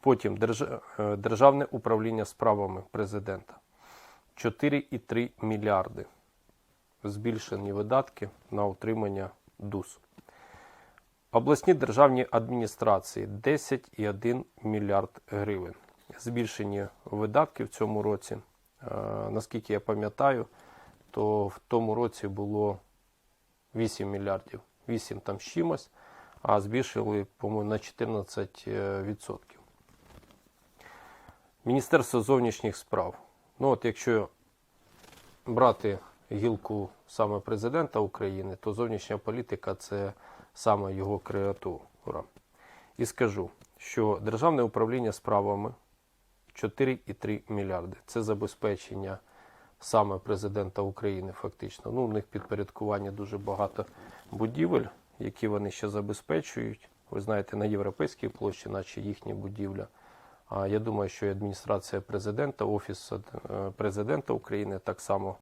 Потім е, Державне управління справами президента 4,3 мільярди. Збільшені видатки на утримання ДУС. Обласні державні адміністрації 10,1 мільярд гривень. Збільшені видатки в цьому році. Е, Наскільки я пам'ятаю, то в тому році було 8 мільярдів. 8 там з чимось, а збільшили, по-моєму, на 14%. Міністерство зовнішніх справ. Ну, от якщо брати гілку саме президента України, то зовнішня політика це саме його креатура. І скажу, що Державне управління справами 4,3 мільярди. Це забезпечення саме президента України, фактично. Ну, у них підпорядкування дуже багато будівель, які вони ще забезпечують. Ви знаєте, на європейській площі, наче їхні будівля. Я думаю, що і адміністрація президента, офіс е, президента України так само